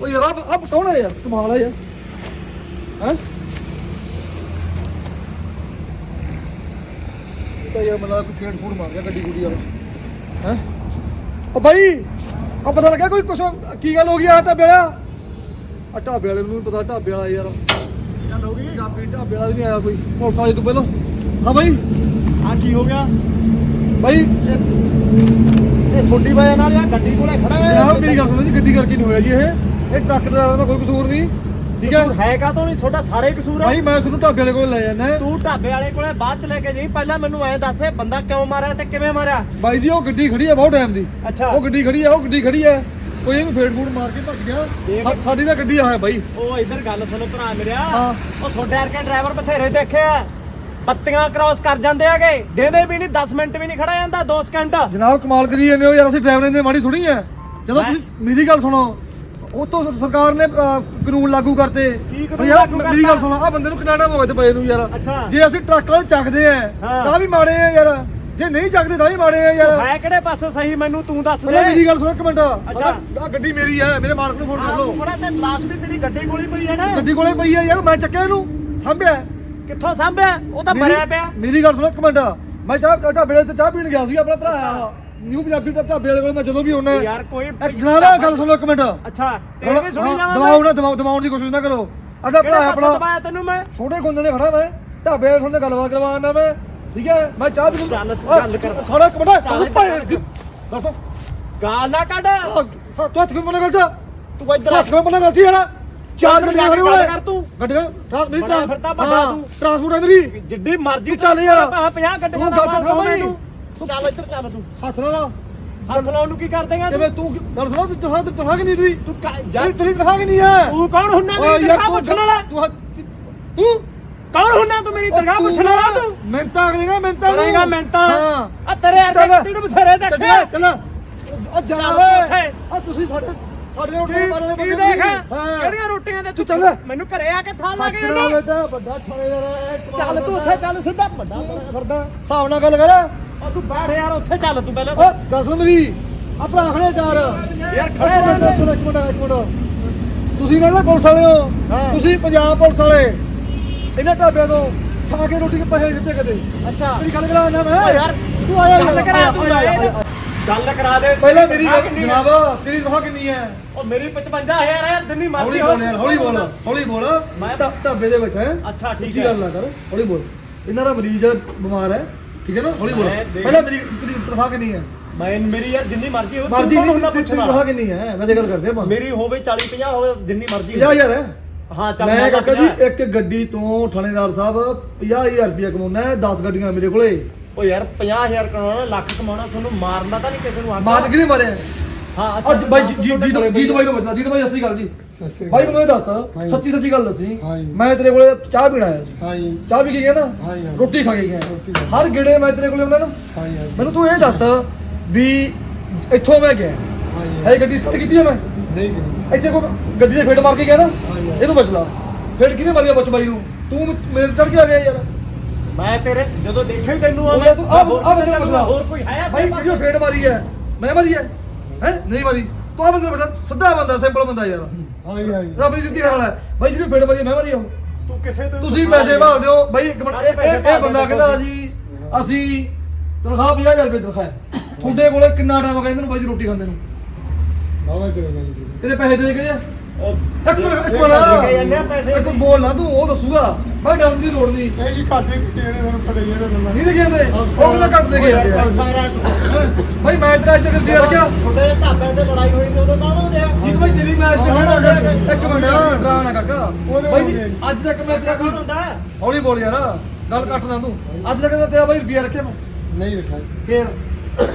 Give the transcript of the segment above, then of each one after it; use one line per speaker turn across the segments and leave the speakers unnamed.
ਉਹ ਯਾਰ ਆ ਆ ਕੌਣ ਹੈ ਯਾਰ? ਕਮਾਲ ਹੈ ਯਾਰ। ਹੈ? ਤਾਂ ਯਾਰ ਮੈਨੂੰ ਲੱਗਦਾ ਕੋਈ ਫੇਡ ਫੂਡ ਮਾਰ ਗਿਆ ਗੱਡੀ ਗੁੱਡੀ ਵਾਲਾ। ਹੈ? ਉਹ ਬਾਈ ਆ ਪਤਾ ਲੱਗਿਆ ਕੋਈ ਕੁਛ? ਕੀ ਗੱਲ ਹੋ ਗਈ ਆ ਢਾਬੇ ਵਾਲਾ ਆ ਢਾਬੇ ਵਾਲੇ ਨੂੰ ਪਤਾ ਢਾਬੇ ਵਾਲਾ ਯਾਰ।
ਚੱਲ ਹੋ ਗਈ?
ਪੰਜਾਬੀ ਢਾਬੇ ਵਾਲਾ ਵੀ ਨਹੀਂ ਆਇਆ ਕੋਈ ਪੁਲਿਸ ਵਾਲੇ ਤੋਂ ਪਹਿਲਾਂ। ਹਾਂ ਬਾਈ।
ਆ ਕੀ ਹੋ ਗਿਆ?
ਬਾਈ।
ਇਹ ਛੋਟੀ ਵਜ੍ਹਾ ਨਾਲ ਆ ਗੱਡੀ ਕੋਲੇ ਖੜਾ ਹੈ
ਯਾਰ ਮੇਰੀ ਗੱਲ ਸੁਣੋ ਜੀ ਗੱਡੀ ਕਰਕੇ ਨਹੀਂ ਹੋਇਆ ਜੀ ਇਹ। ਇਹ ਟਰੱਕ ਡਰਾਈਵਰ ਦਾ ਕੋਈ ਕਸੂਰ ਨਹੀਂ। ਠੀਕ ਹੈ?
ਕਸੂਰ ਹੈ ਕਾ ਤੋਂ ਨਹੀਂ? ਤੁਹਾਡਾ ਸਾਰੇ ਕਸੂਰ ਹੈ
ਭਾਈ ਮੈਂ ਤੁਹਾਨੂੰ ਢਾਬੇ ਵਾਲੇ ਕੋਲ ਲੈ ਜਾਣਾ
ਤੂੰ ਢਾਬੇ ਵਾਲੇ ਕੋਲੇ ਬਾਅਦ ਚ ਲੈ ਕੇ ਜਾਈ। ਪਹਿਲਾਂ ਮੈਨੂੰ ਐਂ ਦੱਸ ਇਹ ਬੰਦਾ ਕਿਉਂ ਮਾਰਿਆ ਤੇ ਕਿਵੇਂ ਮਾਰਿਆ?
ਬਾਈ ਜੀ ਉਹ ਗੱਡੀ ਖੜੀ ਹੈ ਬਹੁਤ ਟਾਈਮ ਦੀ।
ਅੱਛਾ।
ਉਹ ਗੱਡੀ ਖੜੀ ਹੈ ਉਹ ਗੱਡੀ ਖੜੀ ਹੈ। ਕੋਈ ਇਹਨੂੰ ਫੇਡ ਫੂਡ ਮਾਰ ਕੇ ਭੱਜ ਗਿਆ। ਸਾ- ਸਾਡੀ ਤਾਂ ਗੱਡੀ ਆ ਹੈ ਬਾਈ
ਉਹ ਇੱਧਰ ਗੱਲ ਸੁਣੋ ਭਰਾ ਮੇਰਿਆ।
ਹਾਂ।
ਉਹ ਛੋਟੇ ਵਰਗੇ ਡਰਾਈਵਰ ਬਥੇਰੇ ਦੇਖੇ ਆ। ਬੱਤੀਆਂ ਕ੍ਰਾਸ ਕਰ ਜਾਂਦੇ ਹੈਗੇ। ਦੇਦੇ ਵੀ ਨਹੀਂ 10 ਮਿੰਟ ਵੀ ਨਹੀਂ ਖੜਾ ਜਾਂਦਾ 2 ਸਕਿੰਟ
ਜਨਾਬ ਕਮਾਲ ਕਰੀ ਜਾਂਦੇ ਹੋ ਯਾਰ ਅਸੀਂ ਡਰਾਈਵਰਾਂ ਦੇ ਮਾੜੀ ਥੋੜੀ ਹੈ। ਜਦੋਂ
ਮੈਂ-
ਤੁਸੀਂ ਮੇਰੀ ਗੱਲ ਸੁਣੋ ਉਹ ਤੋਂ ਸਰਕਾਰ ਨੇ ਅਹ, ਕਾਨੂੰਨ ਲਾਗੂ ਕਰਤੇ।
ਕੀ ਕਾਨੂੰਨ
ਪਰ ਯਾਰ
ਲਾਗੂ
ਮੇਰੀ ਗੱਲ
ਕਰਤਾ?
ਸੁਣੋ ਆ ਬੰਦੇ ਨੂੰ ਕਿੰਨਾ ਟਾਈਮ ਹੋ ਗਿਆ ਤੇ ਪਏ ਨੂੰ ਯਾਰ। ਜੇ ਅਸੀਂ ਟਰੱਕ ਵਾਲੇ ਚੱਕਦੇ ਆ
ਹਾਂ।
ਤਾਂ ਵੀ ਮਾੜੇ ਆ ਯਾਰ। ਜੇ ਨਹੀਂ ਚੱਕਦੇ ਤਾਂ ਵੀ ਮਾੜੇ ਆ ਯਾਰ।
ਹੈ ਕਿਹੜੇ ਪਾਸੋਂ ਸਹੀ? ਮੈਨੂੰ ਤੂੰ ਦੱਸ ਦੇ।
ਪਹਿਲਾਂ ਮੇਰੀ ਗੱਲ ਸੁਣੋ ਇੱਕ ਮਿੰਟ।
ਅੱਛਾ।
ਆ ਗੱਡੀ ਮੇਰੀ ਹੈ ਮੇਰੇ ਮਾਲਕ ਨੂੰ ਫੋਨ ਕਰ ਲਓ।
ਬੜਾ ਤੇ ਲਾਸ਼ ਵੀ ਤੇਰੀ ਗੱਡੀ ਕੋਲ ਹੀ ਪਈ ਹੈ ਨਾ।
ਗੱਡੀ ਕੋਲੇ ਪਈ ਹੈ ਯਾਰ ਮੈਂ ਚੱਕਿਆ ਇਹਨੂੰ। ਸਾਂਭਿਆ।
ਕਿੱਥੋਂ ਸਾਂਭਿਆ? ਉਹ ਤਾਂ
ਮੇਰੀ-
ਮਰਿਆ ਪਿਆ।
ਮੇਰੀ ਗੱਲ ਸੁਣੋ ਇੱਕ ਮਿੰਟ। ਮੈਂ ਚਾਹ ਢਾਬੇ ਤੇ ਚਾਹ ਪੀਣ ਗਿਆ ਸੀ ਆਪਣਾ ਭਰਾ ਆ ਨਿਊ ਪੰਜਾਬੀ ਢਾਬੇ ਵਾਲੇ ਕੋਲ ਮੈਂ ਜਦੋਂ ਵੀ ਆਉਣਾ
ਯਾਰ ਕੋਈ
ਜਨਾਬ ਗੱਲ ਸੁਣੋ ਇੱਕ ਮਿੰਟ।
ਅੱਛਾ ਤੇਰੇ ਵੀ ਸੁਣੀ ਜਾਵਾਂ
ਨਾ ਦੀ ਕੋਸ਼ਿਸ਼ ਨਾ ਕਰੋ। ਅਦਾ ਭਰਾ ਆਪਣਾ
ਦਬਾਇਆ ਤੈਨੂੰ ਮੈਂ?
ਛੋਟੇ ਗੁੰਦੇ ਨੇ ਖੜਾ ਮੈਂ ਢਾਬੇ ਵਾਲੇ ਤੁਹਾਡੇ ਗੱਲਬਾਤ ਕਰਵਾਉਣਾ ਮੈਂ। ਠੀਕ ਹੈ? ਮੈਂ ਚਾਹ ਪੀ
ਚੱਲ, ਗੱਲ ਕਰ।
ਖੜਾ ਇੱਕ ਮਿੰਟ। ਦੱਸੋ।
ਗਾਲ ਨਾ ਕੱਢ।
ਤੂੰ ਹੱਥ ਕਿਉਂ ਮਨਾ ਕਰਦਾ
ਤੂੰ ਇੱਧਰ
ਹੱਥ ਕਿਉਂ ਮਨਾ ਕਰਦੀ ਯਾਰ? ਚਾਰ
ਗੱਲ
ਹੋਏ
ਕਰ ਤੂੰ।
ਗੱਡੀਆਂ ਟਰਾਂਸ ਮੇਰੀ। ਟਰਾਂਸਪੋਰਟ ਹੈ ਮੇਰੀ।
ਜਿੱਡੀ ਮਰਜ਼ੀ
ਚੱਲ ਯਾਰ।
50 ਗੱਡੀਆਂ ਦਾ।
ਤੂੰ
ਚੱਲ ਇੱਧਰ ਚੱਲ ਤੂੰ।
ਹੱਥ ਨਾ ਲਾ।
ਹੱਥ ਲਾਉਣ ਨੂੰ ਕੀ ਕਰ ਦੇਗਾ
ਕਿਵੇਂ ਤੂੰ ਗੱਲ ਸੁਣੋ ਤੂੰ ਤਨਖਾਹ ਤਨਖਾਹ ਕਿ ਨਹੀਂ ਤੇਰੀ?
ਤੂੰ ਕਾ- ਜਾ-
ਤੇਰੀ ਤੇਰੀ ਤਨਖਾਹ ਕਿ ਨਹੀਂ ਹੈ?
ਤੂੰ ਕੌਣ ਹੁੰਨਾ
ਓਏ
ਮੇਰੀ ਤਨਖਾਹ
ਤੂੰ
ਪੁੱਛਣ ਵਾਲਾ?
ਤੂੰ ਤੂੰ
ਕੌਣ ਹੁੰਨਾ ਤੂੰ ਮੇਰੀ ਤਨਖਾਹ ਪੁੱਛਣ ਵਾਲਾ ਤੂੰ?
ਮਿੰਤਾ ਕਰੇਗਾ ਮਿੰਤਾ
ਕਰੇਗਾ ਮਿੰਟਾਂ
ਹਾਂ।
ਆ ਤੇਰੇ ਯਾਰ
ਚੱਲ।
ਗੱਡੀ ਨੂੰ ਬਥੇਰੇ
ਚੱਲ
ਦੇਖੇ
ਚੱਲ ਆ ਜਾ
ਚੱਲ
ਓਏ।
ਉੱਥੇ।
ਆ ਤੁਸੀਂ ਸਾਡੇ ਸਾਡੇ ਰੋਟੀ ਵਾਲੇ ਬੰਦੇ
ਦੇਖ? ਕਿਹੜੀਆਂ ਰੋਟੀਆਂ ਦੇ
ਤੂੰ ਚੱਲ।
ਮੈਨੂੰ ਘਰੇ ਆ ਕੇ ਥਾਂ ਲਾ ਕੇ
ਵੱਡਾ ਥਾਣੇਦਾਰ ਹੈ
ਚੱਲ ਤੂੰ ਉੱਥੇ ਚੱਲ ਸਿੱਧਾ। ਵੱਡਾ ਫਿਰਦਾ।
ਹਿਸਾਬ ਨਾਲ ਗੱਲ ਕਰ।
ਆ ਤੂੰ ਬੈਠ ਯਾਰ ਉੱਥੇ ਚੱਲ ਤੂੰ ਪਹਿਲਾਂ
ਓ ਸੁਣ ਮੇਰੀ। ਆ ਭਰਾ ਖੜੇ ਚਾਰ।
ਯਾਰ ਖੜੇ ਰਹਿ
ਇੱਕ ਮਿੰਟ ਇੱਕ ਮਿੰਟ ਤੁਸੀਂ ਨਾ ਪੁਲਿਸ ਵਾਲੇ ਹੋ। ਤੁਸੀਂ ਪੰਜਾਬ ਪੁਲਿਸ ਵਾਲੇ। ਇਹਨਾਂ ਢਾਬਿਆਂ ਤੋਂ ਖਾ ਕੇ ਰੋਟੀ ਕੇ ਪੈਸੇ ਦਿੱਤੇ ਕਦੇ।
ਅੱਛਾ।
ਤੇਰੀ ਗੱਲ ਕਰਾਉਣਾ ਮੈਂ।
ਯਾਰ
ਤੂੰ ਆਇਆ
ਗੱਲ ਕਰਾ ਤੂੰ।
ਆਇਆ।
ਗੱਲ ਕਰਾ ਦੇ।
ਪਹਿਲਾਂ ਮੇਰੀ
ਤਨਖਾਹ
ਗੱਲ
ਕਿੰਨੀ ਹੈ?
ਜਨਾਬ ਤੇਰੀ ਤਨਖਾਹ ਕਿੰਨੀ ਹੈ?
ਉਹ ਮੇਰੀ 55000 ਹੈ ਜਿੰਨੀ
ਹੌਲੀ
ਮਰਜ਼ੀ
ਬੋਲ ਯਾਰ ਹੌਲੀ ਬੋਲ ਹੌਲੀ ਬੋਲ।
ਮੈਂ-
ਢਾ- ਢਾਬੇ ਦੇ ਬੈਠਾ ਹੈ।
ਅੱਛਾ ਠੀਕ ਹੈ।
ਗੱਲ ਨਾ ਕਰ ਹੌਲੀ ਬੋਲ। ਇਹਨਾਂ ਦਾ ਮਰੀਜ਼ ਹੈ ਬਿਮਾਰ ਹੈ ਠੀਕ ਹੈ ਨਾ? ਹੌਲੀ ਬੋਲ।
ਮੈਂ ਦੇਖ-
ਪਹਿਲਾਂ ਮੇਰੀ ਤੇਰੀ ਤਨਖਾਹ ਕਿੰਨੀ ਹੈ?
ਮੈਂ ਮੇਰੀ ਯਾਰ ਜਿੰਨੀ ਮਰਜ਼ੀ ਹੋ
ਮਰਜ਼ੀ ਨਹੀਂ ਤੇਰੀ
ਪੁੱਛਣਾ
ਤਨਖਾਹ ਕਿੰਨੀ ਹੈ? ਵੈਸੇ ਗੱਲ ਕਰਦੇ ਆਪਾਂ।
ਮੇਰੀ ਹੋਵੇ 40 50 ਹੋਵੇ ਜਿੰਨੀ ਮਰਜ਼ੀ
50000 ਹੈ?
ਹਾਂ ਚੱਲ
ਮੈਂ ਕਾਕਾ ਜੀ
50
ਇੱਕ ਗੱਡੀ ਤੋਂ ਥਾਣੇਦਾਰ ਸਾਹਿਬ 50000 ਰੁਪਏ ਕਮਾਉਣਾ ਹੈ 10 ਗੱਡੀਆਂ ਮੇਰੇ ਕੋਲੇ।
ਉਹ ਯਾਰ 50000 ਕਮਾਉਣਾ ਲੱਖ ਕਮਾਉਣਾ ਤੁਹਾਨੂੰ ਮਾਰਨਾ ਤਾਂ ਨਹੀਂ ਕਿਸੇ ਨੂੰ ਆਖਦਾ।
ਮਾਰ ਕਿਹਨੇ ਮਾਰਿਆ?
ਹਾਂ
ਅੱਜ ਬਾਈ ਜੀ ਜੀ
ਤੁਹਾਡੇ ਕੋਲੇ
ਜੀ ਬਾਈ ਨੂੰ ਪੁੱਛਦਾ ਜੀ ਬਾਈ ਅਸਲੀ ਗੱਲ ਜੀ। ਬਾਈ ਮੈਨੂੰ ਇਹ ਦੱਸ
ਹਾਂਜੀ।
ਸੱਚੀ ਸੱਚੀ ਗੱਲ ਦੱਸੀ।
ਹਾਂਜੀ।
ਮੈਂ ਤੇਰੇ ਕੋਲੇ ਚਾਹ ਪੀਣ ਆਇਆ ਸੀ।
ਹਾਂਜੀ।
ਚਾਹ ਵੀ ਗਿਆ ਨਾ?
ਹਾਂਜੀ, ਹਾਂਜੀ।
ਰੋਟੀ ਖਾ ਕੇ ਗਿਆ।
ਰੋਟੀ ਖਾ ਕੇ।
ਹਰ ਗੇੜੇ ਮੈਂ ਤੇਰੇ ਕੋਲੇ ਆਉਣਾ ਨਾ।
ਹਾਂਜੀ ਹਾਂਜੀ।
ਮੈਨੂੰ ਤੂੰ ਇਹ ਦੱਸ ਵੀ ਇੱਥੋਂ ਮੈਂ ਗਿਆ।
ਹਾਂਜੀ
ਇਹ ਗੱਡੀ ਸਟਾਰਟ ਕੀਤੀ ਹੈ ਮੈਂ?
ਨਹੀਂ ਗਈ
ਇੱਥੇ ਕੋਈ ਗੱਡੀ ਦੇ ਫੇਟ ਮਾਰ ਕੇ ਗਿਆ ਨਾ?
ਹਾਂਜੀ।
ਇਹਨੂੰ ਬਚ ਲਾ। ਫੇਟ ਕਿਹਨੇ ਮਾਰਿਆ ਬਚ ਬਾਈ ਨੂੰ? ਤੂੰ ਮੇਰੇ ਚੜ ਕੇ ਆ ਗਿਆ ਯਾਰ।
ਮੈਂ ਤੇਰੇ ਜਦੋਂ ਦੇਖਿਆ ਹੀ ਤੈਨੂੰ ਆ
ਆ
ਹੋਰ ਕੋਈ ਹੈ ਆਸੇ
ਕਿਹਨੇ ਫੇਟ ਮਾਰੀ ਹੈ। ਮੈਂ ਮਾਰੀ ਹੈ। ਹੈ? ਨਹੀਂ ਮਾਰੀ ਤੂੰ ਆ ਬੰਦੇ ਲਾ ਸਿੱਧਾ ਬੰਦਾ ਸਿੰਪਲ ਬੰਦਾ ਯਾਰ।
ਹਾਂਜੀ ਹਾਂਜੀ
ਰੱਬ ਦੀ ਦਿੱਤੀ ਹਾਲ ਹੈ। ਬਾਈ ਜਿਹਨੇ ਫੇਟ ਮਾਰੀ ਹੈ, ਮੈਂ ਮਾਰੀ ਉਹ।
ਤੂੰ ਕਿਸੇ ਤੋਂ
ਤੁਸੀਂ ਪੈਸੇ ਭਾਲ ਦਿਓ। ਬਾਈ ਇੱਕ ਮਿੰਟ। ਇਹ- ਬੰਦਾ ਕਹਿੰਦਾ ਜੀ ਅਸੀਂ ਤਨਖਾਹ 50000 ਰੁਪਏ ਤਨਖਾਹ ਹੈ। ਤੁਹਾਡੇ ਕੋਲੇ ਕਿੰਨਾ ਟਾਈਮ ਹੋ ਗਿਆ ਇਹਨਾਂ ਨੂੰ ਜੀ ਰੋਟੀ ਖਾਂਦੇ ਨੂੰ?
ਬਾਬਾ ਤੇਰੇ ਨਾਲ ਜੀ
ਇਹਦੇ ਪੈਸੇ ਦੇ
ਉਹ
ਇੱਕ ਮਿੰਟ ਇੱਕ
ਦੇ ਕੇ ਜਾਂਦੇ ਆ
ਮਿੰਟ
ਪੈਸੇ
ਇੱਕ ਬੋਲ ਨਾ ਤੂੰ ਉਹ ਦੱਸੂਗਾ। ਬਾਈ ਡਰਨ ਦੀ ਲੋੜ ਨਹੀਂ।
ਇਹ ਜੀ ਘੱਟ ਦੇ ਕਿਤੇ ਨੇ ਤੁਹਾਨੂੰ ਪਤਾ ਹੀ ਹੈ ਨਾ
ਨਹੀਂ ਦੇ ਜਾਂਦੇ ਉਹ ਕਹਿੰਦਾ ਘੱਟ ਦੇ ਕੇ ਜਾਂਦੇ ਆ? ਹੈਂ? ਬਾਈ ਮੈਂ ਤੇਰਾ ਅੱਜ ਤੱਕ ਦਿੱਤੀ ਰੱਖਿਆ।
ਛੋਟੇ ਜਿਹੇ ਢਾਬਿਆਂ ਤੇ ਲੜਾਈ ਹੋਈ ਤੇ ਉਦੋਂ ਕਾਹਦੋਂ ਦੇ ਆ।
ਜੀਤ ਬਾਈ ਤੇਰੀ ਮੈਂ ਅੱਜ ਤੱਕ
ਹਾਂ, ਹਾਂ,
ਇੱਕ ਮਿੰਟ ਡਰਾਣਾ ਕਾਕਾ।
ਉਹਦੇ
ਬਾਈ ਜੀ,
ਉਹਦੇ।
ਅੱਜ ਤੱਕ ਮੈਂ ਤੇਰਾ
ਕੌਣ
ਕੋਈ
ਹੁੰਦਾ?
ਹੌਲੀ ਬੋਲ ਯਾਰ ਗੱਲ ਕੱਟ ਨਾ ਤੂੰ। ਅੱਜ ਤੱਕ ਮੈਂ ਤੇਰਾ ਬਾਈ ਰੁਪਿਆ ਰੱਖਿਆ ਮੈਂ।
ਨਹੀਂ ਰੱਖਾ
ਫੇਰ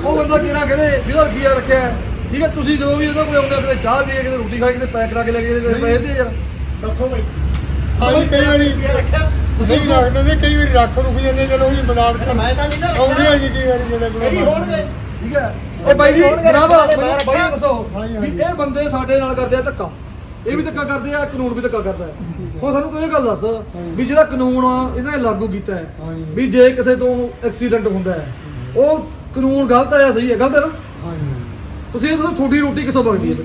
ਉਹ ਬੰਦਾ ਕਿਹੜਾ ਕਹਿੰਦੇ ਵੀਰਾ ਰੁਪਿਆ ਰੱਖਿਆ। ਠੀਕ ਹੈ ਤੁਸੀਂ ਜਦੋਂ ਵੀ ਉਹਦਾ ਕੋਈ ਆਉਂਦਾ ਕਿਤੇ ਚਾਹ ਪੀਏ ਕਿਤੇ ਰੋਟੀ ਖਾਏ ਕਿਤੇ ਪੈਕ ਕਰਾ ਕੇ ਲੈ ਕੇ ਕਿਤੇ ਪੈਸੇ ਦੇ ਯਾਰ
ਦੱਸੋ ਬਈ।
ਅਸੀਂ ਕਈ ਵਾਰੀ
ਰੱਖਿਆ?
ਨਹੀਂ ਰੱਖਦੇ ਨੇ ਕਈ ਵਾਰੀ ਰੱਖ ਰੁਕ ਜਾਂਦੇ ਚਲੋ ਉਹੀ ਮਜ਼ਾਕ ਕਰ
ਮੈਂ ਤਾਂ ਨਹੀਂ ਨਾ ਰੱਖਿਆ।
ਆਉਂਦੇ ਆ ਜੀ ਕਈ ਵਾਰੀ ਜਿਹੜੇ ਕੋਲ
ਮੇਰੀ ਹੋਣਗੇ।
ਠੀਕ ਹੈ। ਉਹ ਬਾਈ ਜੀ ਜਨਾਬ ਮੈਨੂੰ ਬਾਈ ਦੱਸੋ ਵੀ। ਇਹ ਬੰਦੇ ਸਾਡੇ ਨਾਲ ਕਰਦੇ ਆ ਧੱਕਾ। ਇਹ ਵੀ ਧੱਕਾ ਕਰਦੇ ਆ ਕਾਨੂੰਨ ਵੀ ਧੱਕਾ ਕਰਦਾ ਹੈ। ਹੁਣ ਸਾਨੂੰ ਤੂੰ ਇਹ ਗੱਲ ਦੱਸ ਵੀ ਜਿਹੜਾ ਕਾਨੂੰਨ ਆ ਇਹਨਾਂ ਨੇ ਲਾਗੂ ਕੀਤਾ ਹੈ। ਵੀ ਜੇ ਕਿਸੇ ਤੋਂ ਐਕਸੀਡੈਂਟ ਹੁੰਦਾ ਹੈ ਉਹ ਕਾਨੂੰਨ ਗਲਤ ਹੈ ਜਾਂ ਸਹੀ ਹੈ? ਗਲਤ ਹੈ ਨਾ?
ਹਾਂਜੀ।
ਤੁਸੀਂ ਇਹ ਦੱਸੋ ਤੁਹਾਡੀ ਰੋਟੀ ਕਿੱਥੋਂ ਪਕਦੀ ਹੈ?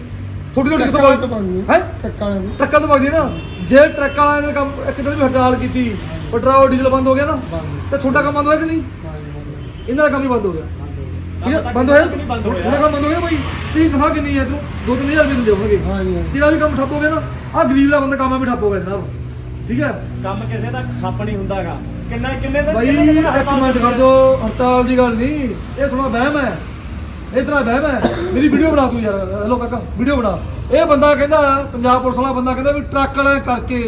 ਥੋੜੀ ਥੋੜੀ ਕਿੱਥੋਂ
ਟਰੱਕਾਂ ਤੋਂ ਬਣਦੀ
ਹੈ।
ਟੱਕਾਂ ਦੀ
ਟਰੱਕਾਂ ਤੋਂ ਬਗਦੀ ਨਾ? ਜੇ ਟਰੱਕਾਂ ਵਾਲਿਆਂ ਨੇ ਕੰਮ ਇੱਕ ਦਿਨ ਵੀ ਹੜਤਾਲ ਕੀਤੀ ਪੈਟਰੋਲ ਡੀਜ਼ਲ ਬੰਦ ਹੋ ਗਿਆ ਨਾ
ਬੰਦ
ਤੇ ਤੁਹਾਡਾ ਕੰਮ ਬੰਦ ਹੋਇਆ ਕਿ ਨਹੀਂ?
ਹਾਂਜੀ
ਇਹਨਾਂ ਦਾ ਕੰਮ ਹੀ ਬੰਦ ਹੋ ਗਿਆ। ਠੀਕ ਹੈ? ਬੰਦ ਹੋਇਆ?
ਦਾ ਬੰਦ ਹੋਇਆ।
ਤੁਹਾਡਾ ਕੰਮ ਬੰਦ ਹੋ ਗਿਆ ਨਾ ਬਾਈ? ਤੇਰੀ ਤਨਖਾਹ ਕਿੰਨੀ ਹੈ ਤੈਨੂੰ 2-3000 ਰੁਪਏ ਦਿੰਦੇ ਹੋਣਗੇ।
ਹਾਂਜੀ ਹਾਂਜੀ।
ਤੇਰਾ ਵੀ ਕੰਮ ਠੱਪ ਹੋ ਗਿਆ ਨਾ। ਆ ਗਰੀਬ ਦਾ ਬੰਦਾ ਕੰਮ ਵੀ ਠੱਪ ਹੋ ਗਿਆ ਜਨਾਬ। ਠੀਕ ਹੈ?
ਕੰਮ ਕਿਸੇ ਦਾ ਖੱਪ ਨਹੀਂ ਹੁੰਦਾਗਾ ਕਿੰਨਾ ਕਿੰਨੇ ਦਿਨ
ਬਾਈ ਇੱਕ ਮਿੰਟ ਖੜ ਜਾਓ ਹੜਤਾਲ ਦੀ ਗੱਲ ਨਹੀਂ। ਇਹ ਥੋੜਾ ਵਹਿਮ ਹੈ। ਇਹ ਤੇਰਾ ਵਹਿਮ ਹੈ ਮੇਰੀ ਵੀਡੀਓ ਬਣਾ ਤੂੰ ਯਾਰ ਹੈਲੋ ਕਾਕਾ ਵੀਡੀਓ ਬਣਾ। ਇਹ ਬੰਦਾ ਕਹਿੰਦਾ ਪੰਜਾਬ ਪੁਲਿਸ ਵਾਲਾ ਬੰਦਾ ਕਹਿੰਦਾ ਵੀ ਟਰੱਕ ਵਾਲਿਆਂ ਕਰਕੇ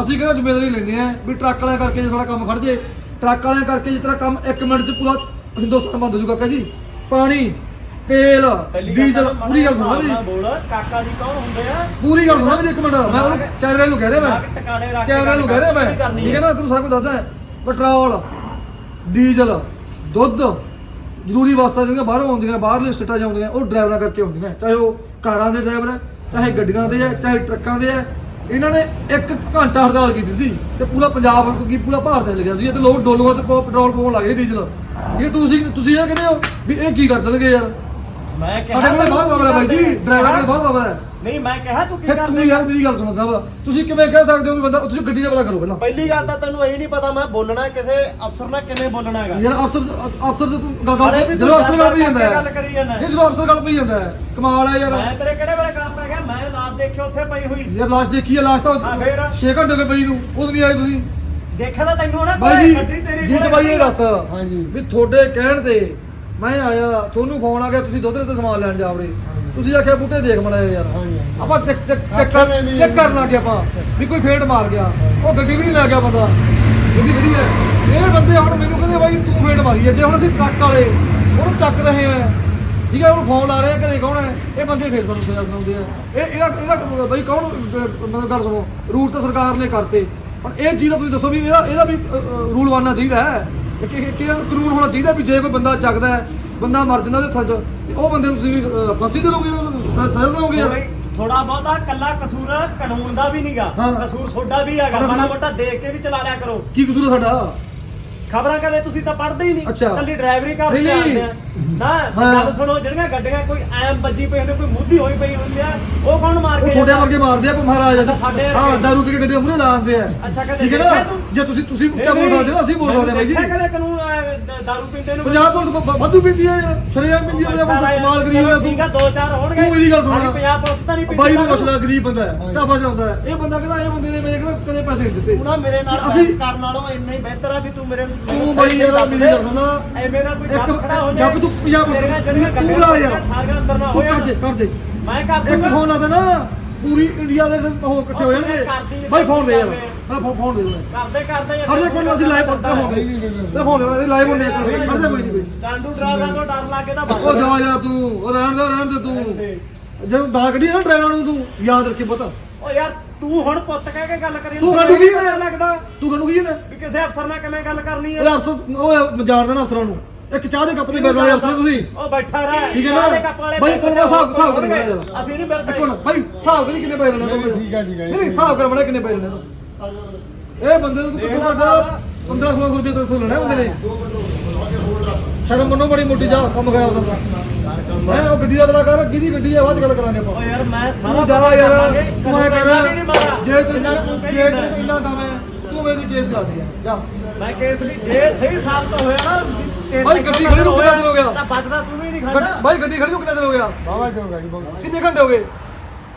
ਅਸੀਂ ਕਹਿੰਦਾ ਜ਼ਿੰਮੇਵਾਰੀ ਲੈਂਦੇ ਆ ਵੀ ਟਰੱਕ ਵਾਲਿਆਂ ਕਰਕੇ ਜੇ ਸਾਡਾ ਕੰਮ ਖੜ ਜੇ। ਟਰੱਕ ਵਾਲਿਆਂ ਕਰਕੇ ਜੇ ਤੇਰਾ ਕੰਮ 1 ਮਿੰਟ 'ਚ ਪੂਰਾ ਹਿੰਦੁਸਤਾਨ ਬੰਦ ਹੋ ਜੂ ਕਾਕਾ ਜੀ। ਪਾਣੀ ਤੇਲ ਡੀਜ਼ਲ ਪੂਰੀ ਗੱਲ ਸੁਣਾ ਵੀ
ਬੋਲ ਕਾਕਾ ਜੀ ਕੌਣ ਹੁੰਦੇ ਆ?
ਪੂਰੀ ਗੱਲ ਸੁਣਾ ਵੀ ਇੱਕ ਮਿੰਟ ਮੈਂ ਉਹਨੂੰ ਕੈਮਰੇ ਨੂੰ ਕਹਿ ਰਿਹਾ ਮੈਂ। ਕੈਮਰਾ ਨੂੰ ਕਹਿ ਰਿਹਾ ਮੈਂ। ਠੀਕ ਹੈ ਨਾ ਤੈਨੂੰ ਸਾਰਾ ਕੁਝ ਦੱਸਦਾ ਪੈਟਰੋਲ ਡੀਜ਼ਲ ਦੁੱਧ ਜ਼ਰੂਰੀ ਵਸਤਾਂ ਜਿਹੜੀਆਂ ਬਾਹਰੋਂ ਆਉਂਦੀਆਂ ਬਾਹਰਲੇ ਸਟੇਟਾਂ 'ਚ ਆਉਂਦੀਆਂ ਉਹ ਡਰਾਈਵਰਾਂ ਕਰਕੇ ਆਉਂਦੀਆਂ। ਚਾਹੇ ਉਹ ਕਾਰਾਂ ਦੇ ਡਰਾਈਵਰ ਹੈ ਚਾਹੇ ਗੱਡੀਆਂ ਦੇ ਹੈ ਚਾਹੇ ਟਰੱਕਾਂ ਦੇ ਹੈ ਇਹਨਾਂ ਨੇ ਇੱਕ ਘੰਟਾ ਹੜਤਾਲ ਕੀਤੀ ਸੀ ਤੇ ਪੂਰਾ ਪੰਜਾਬ ਕੀ ਪੂਰਾ ਭਾਰਤ ਹਿੱਲ ਗਿਆ ਸੀ ਤੇ ਲੋਕ ਡੋਲੂਆਂ 'ਚ ਪੈਟਰੋਲ ਪਾਉਣ ਲੱਗੇ ਡੀਜ਼ਲ। ਇਹ ਤੁਸੀਂ ਤੁਸੀਂ ਇਹ ਕਹਿੰਦੇ ਹੋ ਵੀ ਇਹ ਕੀ ਕਰ ਦੇਣਗੇ ਯਾਰ?
ਮੈਂ ਕਿਹਾ
ਸਾਡੇ ਕੋਲ ਬਹੁਤ ਪਾਵਰ ਹੈ ਬਾਈ ਜੀ ਡਰਾਈਵਰ ਕੋਲ ਬਹੁਤ ਪਾਵਰ ਹੈ
ਨਹੀਂ ਮੈਂ ਕਿਹਾ ਤੂੰ ਕੀ
ਫਿਰ ਤੂੰ ਯਾਰ ਮੇਰੀ ਗੱਲ ਸੁਣਦਾ ਵਾ ਤੁਸੀਂ ਕਿਵੇਂ ਕਹਿ ਸਕਦੇ ਹੋ ਵੀ ਬੰਦਾ ਤੁਸੀਂ ਗੱਡੀ ਦਾ ਪਤਾ ਕਰੋ ਪਹਿਲਾਂ।
ਪਹਿਲੀ ਗੱਲ ਤਾਂ ਤੈਨੂੰ ਇਹ ਨਹੀਂ ਪਤਾ ਮੈਂ ਬੋਲਣਾ ਕਿਸੇ ਅਫਸਰ ਨਾਲ ਕਿਵੇਂ ਬੋਲਣਾ ਹੈਗਾ।
ਯਾਰ ਅਫਸਰ ਅਫਸਰ ਤੇ ਤੂੰ ਗੱਲ ਕਰ
ਵੀ
ਜਦੋਂ
ਤੂੰ
ਅਫਸਰ ਗੱਲ ਪਈ ਜਾਂਦਾ
ਗੱਲ
ਹੈ
ਕਰੀ ਜਾਂਦਾ ਹੈ।
ਜਦੋਂ ਅਫਸਰ ਗੱਲ ਪਈ ਜਾਂਦਾ ਹੈ। ਕਮਾਲ ਹੈ ਯਾਰ।
ਮੈਂ ਤੇਰੇ ਕਿਹੜੇ ਵੇਲੇ ਕੰਮ ਪੈ ਗਿਆ? ਮੈਂ ਲਾਸ਼ ਦੇਖਿਆ ਉੱਥੇ ਪਈ ਹੋਈ।
ਯਾਰ ਲਾਸਟ ਦੇਖੀ ਹੈ ਲਾਸਟ ਤਾਂ
ਹਾਂ ਫੇਰ?
6 ਘੰਟੇ ਹੋ ਗਏ ਪਈ ਨੂੰ। ਉਦੋਂ ਨਹੀਂ ਆਏ ਤੁਸੀਂ।
ਦੇਖਿਆ ਤਾਂ ਤੈਨੂੰ ਨਾ
ਬਾਈ
ਗੱਡੀ
ਜੀ
ਤੇਰੀ
ਜੀਤ ਬਾਈ ਇਹ ਦੱਸ
ਹਾਂਜੀ।
ਵੀ ਤੁਹਾਡੇ ਕਹਿਣ ਤੇ ਮੈਂ ਆਇਆ ਤੁਹਾਨੂੰ ਫੋਨ ਆ ਗਿਆ ਤੁਸੀਂ ਦੁੱਧ ਤੇ ਸਮਾਨ ਲੈਣ ਜਾਵੜੇ
ਹਾਂਜੀ।
ਤੁਸੀਂ ਆਖਿਆ ਬੂਟੇ ਦੇਖ ਮੜਾ ਯਾਰ। ਆਪਾਂ ਚੈੱਕ ਚੈੱਕ ਚੈੱਕ ਚੈੱਕ ਕਰਨ ਲੱਗੇ ਆਪਾਂ ਵੀ ਕੋਈ ਫੇਟ ਮਾਰ ਗਿਆ। ਉਹ ਗੱਡੀ ਵੀ ਨਹੀਂ ਲੈ ਗਿਆ ਬੰਦਾ। ਗੱਡੀ ਖੜੀ ਹੈ। ਇਹ ਬੰਦੇ ਹੁਣ ਮੈਨੂੰ ਕਹਿੰਦੇ ਬਾਈ ਤੂੰ ਫੇਟ ਮਾਰੀ ਹੈ। ਜੇ ਹੁਣ ਅਸੀਂ ਟਰੱਕ ਵਾਲੇ ਉਹਨੂੰ ਚੱਕ ਰਹੇ ਆ ਠੀਕ ਹੈ ਉਹਨੂੰ ਫੋਨ ਲਾ ਰਹੇ ਆ ਘਰੇ ਕੌਣ ਹੈ? ਇਹ ਬੰਦੇ ਫੇਰ ਸਾਨੂੰ ਸਜ਼ਾ ਸੁਣਾਉਂਦੇ ਆ। ਇਹ ਇਹਦਾ ਇਹਦਾ ਬਾਈ ਕੌਣ ਮਤਲਬ ਗੱਲ ਸੁਣੋ। ਰੂਲ ਤਾਂ ਸਰਕਾਰ ਨੇ ਕਰਤੇ। ਪਰ ਇਹ ਚੀਜ਼ ਦਾ ਤੁਸੀਂ ਦੱਸੋ ਵੀ ਇਹਦਾ ਇਹਦਾ ਵੀ ਰੂਲ ਬਣਨਾ ਚਾਹੀਦਾ ਹੈ। ਕਿ ਕਿ- ਕਿ ਕਾਨੂੰਨ ਹੋਣਾ ਚਾਹੀਦਾ ਵੀ ਜੇ ਕੋਈ ਬੰਦਾ ਚੱਕਦਾ ਹੈ ਬੰਦਾ ਮਰ ਜਾਂਦਾ ਉਹਦੇ ਥੱਜ ਤੇ ਉਹ ਬੰਦੇ ਨੂੰ ਤੁਸੀਂ ਅਹ, ਫਾਂਸੀ ਦੇ ਦੋਗੇ ਸਜ਼ਾ ਯਾਰ
ਥੋੜਾ ਬਹੁਤਾ ਕੱਲਾ ਕਸੂਰ ਕਾਨੂੰਨ ਦਾ ਵੀ ਨਹੀਂਗਾ
ਹਾਂ।
ਕਸੂਰ ਤੁਹਾਡਾ ਵੀ ਹੈਗਾ
ਸਾਡਾ
ਮਾੜਾ
ਵੀ-
ਮੋਟਾ ਦੇਖ ਕੇ ਵੀ ਚਲਾ ਲਿਆ ਕਰੋ।
ਕੀ ਕਸੂਰ ਹੈ ਸਾਡਾ?
ਖਬਰਾਂ ਕਦੇ ਤੁਸੀਂ ਤਾਂ ਪੜ੍ਹਦੇ ਹੀ ਨਹੀਂ
ਅੱਛਾ।
ਕੱਲੀ ਡਰਾਈਵਰੀ ਕਰਦੇ
ਨਹੀਂ,
ਆ ਨਾ
ਹਾਂ।
ਗੱਲ ਸੁਣੋ ਜਿਹੜੀਆਂ ਗੱਡੀਆਂ ਕੋਈ ਐਮ ਵੱਜੀ ਪਈ ਹੁੰਦੀ ਕੋਈ ਮੁੱਦੀ ਹੋਈ ਪਈ ਹੁੰਦੀ ਆ ਉਹ ਕੌਣ ਮਾਰ
ਉਹ
ਕੇ
ਤੁਹਾਡੇ
ਜਾਂਦਾ?
ਵਰਗੇ ਮਾਰਦੇ ਆ ਮਹਾਰਾਜ
ਅੱਛਾ, ਸਾਡੇ
ਹਾਂ। ਦਾਰੂ ਪੀ ਕੇ ਗੱਡੀਆਂ ਮੂਹਰੇ ਲਾ ਦਿੰਦੇ ਆ
ਅੱਛਾ, ਕਦੇ
ਠੀਕ ਹੈ
ਦੇਖਿਆ
ਨਾ
ਤੂੰ?
ਜੇ ਤੁਸੀਂ ਤੁਸੀਂ ਉੱਚਾ ਬੋਲ ਸਕਦੇ ਨਾ ਅਸੀਂ ਬੋਲ ਸਕਦੇ ਹਾਂ ਬਾਈ ਜੀ
ਦੇਖਿਆ ਕਦੇ ਕਾਨੂੰਨ ਅਹ, ਦ- ਦਾਰੂ ਪੀਂਦੇ ਨੂੰ
ਪੰਜਾਬ ਪੁਲਿਸ ਬ- ਵਾਧੂ ਪੀਂਦੀ ਹੈ ਸ਼ਰੇਆਮ ਪੀਂਦੀ ਹੈ ਪੰਜਾਬ ਪੁਲਿਸ ਕਮਾਲ ਕਰੀ ਹੋਇਆ
ਠੀਕ ਆ
ਤੂੰ
ਦੋ ਚਾਰ ਹੋਣਗੇ
ਤੂੰ ਮੇਰੀ ਗੱਲ ਸੁਣ।
ਸਾਡੀ ਪੰਜਾਬ ਪੁਲਿਸ ਤਾਂ ਨਹੀਂ ਪੀਂਦੀ
ਬਾਈ ਨੂੰ
ਦਾਰੂ।
ਗਰੀਬ ਬੰਦਾ ਹੈ। ਢਾਬਾ ਚਲਾਉਂਦਾ ਹੈ ਇਹ ਬੰਦਾ ਕਹਿੰਦਾ ਇਹ ਬੰਦੇ ਨੇ ਮੇਰੇ ਕੋਲ ਕਦੇ ਪੈਸੇ ਨਹੀਂ ਦਿੱਤੇ
ਤੂੰ ਨਾ ਮੇਰੇ ਨਾਲ
ਅਸੀਂ-
ਬਹਿਸ ਕਰਨ ਨਾਲੋਂ ਇੰਨਾ ਹੀ ਬਿਹਤਰ ਆ ਵੀ ਤੂੰ ਮੇਰੇ
ਤੂੰ ਬਾਈ ਯਾਰ ਮੇਰੀ ਗੱਲ ਸੁਣ
ਐਵੇਂ ਦਾ ਕੋਈ
ਇੱਕ
ਜੱਬ ਖੜਾ ਹੋ
ਜੱਬ ਤੂੰ ਪੰਜਾਬ ਪੁਲਿਸ
ਤੇਰੀਆਂ ਜਿਹੜੀਆਂ
ਤੂੰ ਬੁਲਾ ਯਾਰ।
ਸਾਰੀਆਂ ਅੰਦਰ ਨਾ
ਤੂੰ
ਹੋ
ਕਰ ਦੇ ਕਰ ਦੇ।
ਮੈਂ ਕਰ
ਇੱਕ
ਦੂੰਗਾ
ਫੋਨ ਲਾ ਦੇ ਨਾ। ਪੂਰੀ ਇੰਡੀਆ ਦੇ ਉਹ ਇਕੱਠੇ ਹੋ ਜਾਣਗੇ। ਬਾਈ ਫੋਨ ਦੇ ਯਾਰ। ਮੈਂ ਫੋਨ ਫੋਨ ਦੇ ਉਹਨੇ
ਕਰਦੇ ਕਰਦੇ
ਹਰ ਜੇ ਕੋਈ ਅਸੀਂ ਲਾਈਵ ਪੜਦਾ ਫੋਨ ਦੇ ਤੇ ਫੋਨ ਦੇ ਲਾਈਵ ਹੁੰਦੇ ਹਰ ਜੇ ਕੋਈ ਨਹੀਂ ਕੋਈ
ਡਾਂਡੂ ਡਰਾਈਵਰਾਂ ਤੋਂ ਡਰ ਲੱਗੇ ਤਾਂ
ਉਹ ਜਾ ਜਾ ਤੂੰ। ਉਹ ਰਹਿਣ ਦੇ ਰਹਿਣ ਦੇ ਤੂੰ। ਜਦੋਂ ਦਾ ਕੱਢੀ ਨਾ ਡਰਾਈਵਰਾਂ ਨੂੰ ਤੂੰ ਯਾਦ ਰੱਖੀ ਪਤਾ।
ਓ ਯਾਰ ਤੂੰ ਹੁਣ ਪੁੱਤ ਕਹਿ ਕੇ ਗੱਲ ਕਰੀ
ਤੂੰ ਗਾਂਡੂ ਕੀ
ਪਤਾ? ਲੱਗਦਾ
ਤੂੰ ਕਹਿੰਦਾ ਕੀ ਨੇ
ਵੀ ਕਿਸੇ ਅਫਸਰ ਨਾਲ ਕਿਵੇਂ ਗੱਲ ਕਰਨੀ ਹੈ
ਉਹ ਅਫਸਰ ਉਹ ਜਾਣਦਾ ਨਾ ਅਫਸਰਾਂ ਨੂੰ ਇੱਕ ਚਾਹ ਦੇ ਕੱਪ ਤੇ ਬੈਠਣ ਵਾਲੇ ਅਫਸਰ ਤੁਸੀਂ
ਉਹ ਬੈਠਾ ਰਹਿ
ਠੀਕ ਹੈ ਨਾ?
ਚਾਹ ਦੇ ਕੱਪ ਵਾਲੇ
ਬਾਈ,
ਬੈਠੇ
ਕੋਲ ਹਿਸਾਬ- ਹਿਸਾਬ ਕਰੀ। ਜਰਾ।
ਅਸੀਂ ਨਹੀਂ ਬਿਰਦੇ
ਮਿੰਟ ਬਾਈ ਹਿਸਾਬ ਕਰੀ ਕਿੰਨੇ ਪੈਸੇ ਲੈਣੇ
ਠੀਕ ਹੈ, ਠੀਕ ਹੈ।
ਨਹੀਂ ਨਹੀਂ, ਹਿਸਾਬ ਕਰ ਬੜਾ ਕਿੰਨੇ ਪੈਸੇ ਲੈਣੇ ਤੂੰ ਇਹ ਬੰਦੇ ਨੂੰ ਘੱਟ
ਹਿਸਾਬ।
15 16 ਰੁਪਏ ਤੋਂ ਲੈਣਾ ਬੰਦੇ ਨੇ ਸ਼ਰਮ ਮੰਨੋ ਬੜੀ ਮੋਟੀ ਜਾ ਕੰਮ ਖਰਾਬ ਕਰਦਾ ਮੈਂ ਉਹ ਗੱਡੀ ਦਾ ਪਤਾ ਕਰ ਕਿਹਦੀ ਗੱਡੀ ਹੈ ਬਾਅਦ ਗੱਲ ਕਰਾਂਗੇ ਆਪਾਂ।
ਓ ਯਾਰ ਮੈਂ ਸਾਰਾ
ਤੂੰ ਜਾ ਯਾਰ ਤੂੰ ਐ ਕਰ। ਜੇ
ਤੂੰ
ਜੇ। ਤੇਰੇ ਇੰਨਾ ਹੈ ਤੂੰ ਮੇਰੇ ਤੇ ਕੇਸ ਕਰ ਦੇ ਜਾ।
ਮੈਂ ਕੇਸ ਲਈ ਜੇ ਸਹੀ ਸਾਬਤ ਹੋਇਆ ਨਾ ਤੇਰੇ
ਬਾਈ, ਗੱਡੀ ਖੜੀ ਨੂੰ ਕਿੰਨਾ ਦਿਨ ਹੋ ਗਿਆ?
ਤਾਂ ਬਚਦਾ ਤੂੰ ਵੀ ਨਹੀਂ ਖੜਦਾ
ਬਾਈ ਗੱਡੀ ਖੜੀ ਨੂੰ ਕਿੰਨਾ ਦਿਨ ਹੋ ਗਿਆ?
ਬਾਵਾ ਚੋਗਾ ਜੀ ਬਹੁਤ।
ਕਿੰਨੇ ਘੰਟੇ ਹੋ ਗਏ?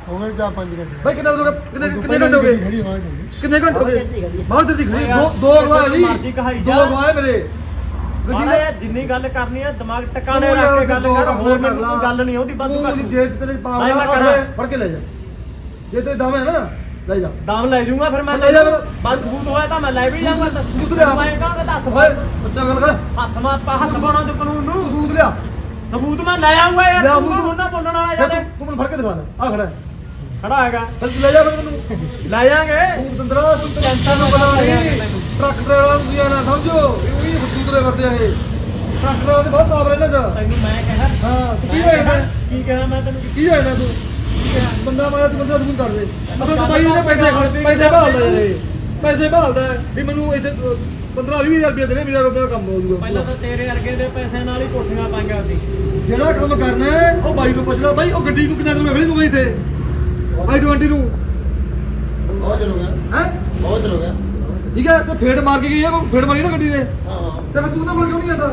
ਹੋ ਗਏ ਪੰਜ ਘੰਟੇ।
ਬਾਈ ਕਿੰਨਾ ਦਿਨ ਹੋ ਗਏ ਕਿੰਨੇ ਕਿੰਨੇ ਘੰਟੇ ਹੋ ਗਏ?
ਖੜੀ
ਕਿੰਨੇ ਘੰਟੇ ਹੋ ਗਏ? ਬਹੁਤ ਜਲਦੀ ਖੜੀ ਦੋ ਦੋ
ਕਿਸੇ
ਜੀ। ਦੋ
ਜਾ।
ਅਗਵਾ ਹੈ ਮੇਰੇ।
ਮਾੜਾ ਜਿਹਾ ਜਿੰਨੀ ਗੱਲ ਕਰਨੀ ਹੈ ਦਿਮਾਗ ਟਿਕਾਣੇ
ਤੂੰ
ਰੱਖ ਕੇ ਗੱਲ ਕਰ ਹੋਰ
ਕਰ
ਮੈਨੂੰ। ਕੋਈ ਗੱਲ ਨਹੀਂ ਆਉਂਦੀ ਵੱਧ
ਤੂੰ
ਘੱਟ
ਜੀ ਤੇਰੇ ਪਾਵਰ
ਮੈਂ
ਆ
ਕਰਾਂ।
ਫੜ ਕੇ ਲੈ ਜਾ। ਜੇ ਤੇਰੇ ਦਮ ਹੈ ਨਾ ਲੈ ਜਾ।
ਦਾਮ ਲੈ ਜਾਊਂਗਾ ਫਿਰ ਮੈਂ
ਲੈ ਜਾ। ਫਿਰ।
ਬਸ ਸਬੂਤ ਹੋਇਆ ਤਾਂ ਮੈਂ ਲੈ ਵੀ ਜਾਊਂਗਾ ਤਾਂ
ਸਬੂਤ ਲਿਆ।
ਮੈਂ ਕਹਾਂਗਾ ਤਾਂ ਹੱਥ
ਓਏ ਬੱਚਾ ਗੱਲ ਕਰ।
ਹੱਥ ਮਾਰ ਪਾ ਹੱਥ ਪਾਉਣਾ ਜੋ ਕਾਨੂੰਨ
ਤੂੰ
ਨੂੰ।
ਸਬੂਤ ਲਿਆ।
ਸਬੂਤ ਮੈਂ ਲੈ ਆਊਂਗਾ ਯਾਰ ਤੂੰ
ਸਬੂਤ।
ਹੁਣ ਨਾ ਬੋਲਣ ਵਾਲਾ ਜ਼ਿਆਦਾ
ਤੂੰ ਤੂੰ ਮੈਨੂੰ ਫੜ ਕੇ ਦਿਖਾ ਲੈ ਆ ਖੜਾ
ਖੜਾ ਹੈਗਾ।
ਤੂੰ ਲੈ ਜਾ ਫਿਰ ਮੈਨੂੰ
ਲੈ ਜਾਾਂਗੇ।
ਤੂੰ ਤੰਦਰਾ ਤੂੰ ਟੈਂਸ਼ਨ ਨੂੰ ਨਹੀਂ ਟਰੱਕ ਡਰਾਈਵਰਾਂ ਨੂੰ ਤੁਸੀਂ ਨਾ ਸਮਝੋ? ਵੀ ਉਹੀ ਫੁੱਟੂ ਤੁਰੇ ਫਿਰਦੇ ਆ ਇਹ। ਟਰੱਕ ਡਰਾਈਵਰ ਦੇ ਬਹੁਤ ਪਾਵਰ ਇਹਨਾਂ ਚ
ਤੈਨੂੰ ਮੈਂ ਕਿਹਾ
ਹਾਂ ਤੂੰ ਕੀ ਹੋਇਆ
ਕੀ ਕਹਾਂ ਮੈਂ ਤੈਨੂੰ?
ਕੀ ਹੋਇਆ ਤੂੰ? ਬੰਦਾ ਮਾਰਿਆ ਤੂੰ ਬੰਦਾ ਸਬੂਤ ਕਰ ਦੇ। ਅਸਲ ਤਾਂ ਬਾਈ ਇਹਨੇ ਪੈਸੇ ਪੈਸੇ ਭਾਲਦਾ ਇਹ। ਪੈਸੇ ਭਾਲਦਾ ਵੀ ਮੈਨੂੰ ਇੱਥੇ 15 20000 ਰੁਪਏ ਦੇਣੇ ਮੇਰਾ ਰੁਪਏ ਦਾ ਕੰਮ ਹੋ
ਪਹਿਲਾਂ
ਜਾਊਗਾ
ਤਾਂ ਤੇਰੇ ਅਰਗੇ ਦੇ ਪੈਸਿਆਂ ਨਾਲ ਹੀ ਕੋਠੀਆਂ ਪਾਈਆਂ ਸੀ।
ਜਿਹੜਾ ਕੰਮ ਕਰਨਾ ਹੈ ਉਹ ਬਾਈ ਨੂੰ ਪੁੱਛ ਲੈ ਬਾਈ ਉਹ ਗੱਡੀ ਨੂੰ ਕਿੰਨਾ ਖੜੀ ਨੂੰ ਗਈ ਇੱਥੇ? ਬਾਈ 20 ਨੂੰ।
ਬਹੁਤ ਚਲ ਹੋ ਗਿਆ।
ਹੈ?
ਬਹੁਤ ਚਲ ਹੋ ਗਿਆ।
ਠੀਕ ਹੈ ਤੇ ਫੇੜ ਮਾਰ ਕੇ ਗਈ ਹੈ ਕੋਈ? ਫੇੜ ਮਾਰੀ ਨਾ ਗੱਡੀ ਦੇ
ਹਾਂ।
ਤੇ ਫਿਰ ਤੂੰ ਤਾਂ ਕੋਲ ਕਿਉਂ ਨਹੀਂ ਆਂਦਾ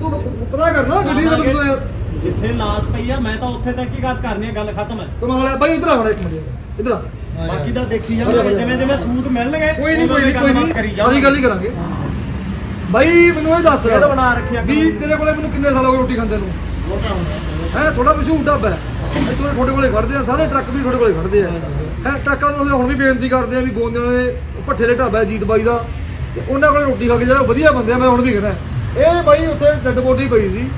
ਤੂੰ? ਪਤਾ ਕਰਨਾ ਗੱਡੀ ਦਾ ਤੂੰ ਯਾਰ
ਜਿੱਥੇ ਲਾਸ਼ ਪਈ ਆ ਮੈਂ ਤਾਂ ਉੱਥੇ ਤੱਕ ਹੀ ਗੱਲ ਕਰਨੀ ਹੈ ਗੱਲ ਖਤਮ ਹੈ।
ਕਮਾਲ ਹੈ ਬਾਈ ਇਧਰ ਆ ਇੱਕ ਮਿੰਟ ਇਧਰ ਆ।
ਬਾਕੀ ਤਾਂ ਦੇਖੀ ਜਾਵਾਂਗੇ। ਜਿਵੇਂ ਜਿਵੇਂ ਸਬੂਤ ਮਿਲਣਗੇ
ਕੋਈ ਨਹੀਂ
ਉਦੋਂ
ਕੋਈ
ਦੀ
ਨਹੀਂ ਕੋਈ
ਗੱਲਬਾਤ ਕਰੀ
ਨਹੀਂ ਸਾਰੀ। ਗੱਲ ਹੀ ਕਰਾਂਗੇ। ਬਾਈ ਮੈਨੂੰ ਇਹ ਦੱਸ।
ਖੇਡ ਬਣਾ ਰੱਖਿਆ
ਵੀ
ਕਰੋ।
ਤੇਰੇ ਕੋਲੇ ਮੈਨੂੰ ਕਿੰਨੇ ਸਾਲ ਹੋ ਗਏ ਰੋਟੀ ਖਾਂਦੇ ਨੂੰ?
ਮੋਟਾ ਹੁੰਦਾ।
ਹੈ ਥੋੜਾ ਮਸ਼ਹੂਰ ਢਾਬਾ ਹੈ। ਇਹ ਤੁਹਾਡੇ ਤੁਹਾਡੇ ਕੋਲੇ ਖੜਦੇ ਆ ਸਾਰੇ ਟਰੱਕ ਵੀ ਤੁਹਾਡੇ ਕੋਲੇ ਖੜਦੇ ਆ। ਹੈ ਟਰੱਕਾਂ ਨੂੰ ਹੁਣ ਵੀ ਬੇਨਤੀ ਕਰਦੇ ਆ ਵੀ ਗੋਂਦਿਆਂ ਦੇ ਭੱਠੇ ਦੇ ਢਾਬਾ ਹੈ ਜੀਤ ਬਾਈ ਦਾ। ਤੇ ਉਹਨਾਂ ਕੋਲੇ ਰੋਟੀ ਖਾ ਕੇ ਜਾਓ ਵਧੀਆ ਬੰਦੇ ਆ ਮੈਂ ਹੁਣ ਵੀ ਕਹਿੰਦਾ। ਇਹ ਬਾਈ ਉੱਥੇ ਡੈੱਡ ਬੋਡੀ ਪਈ ਸੀ।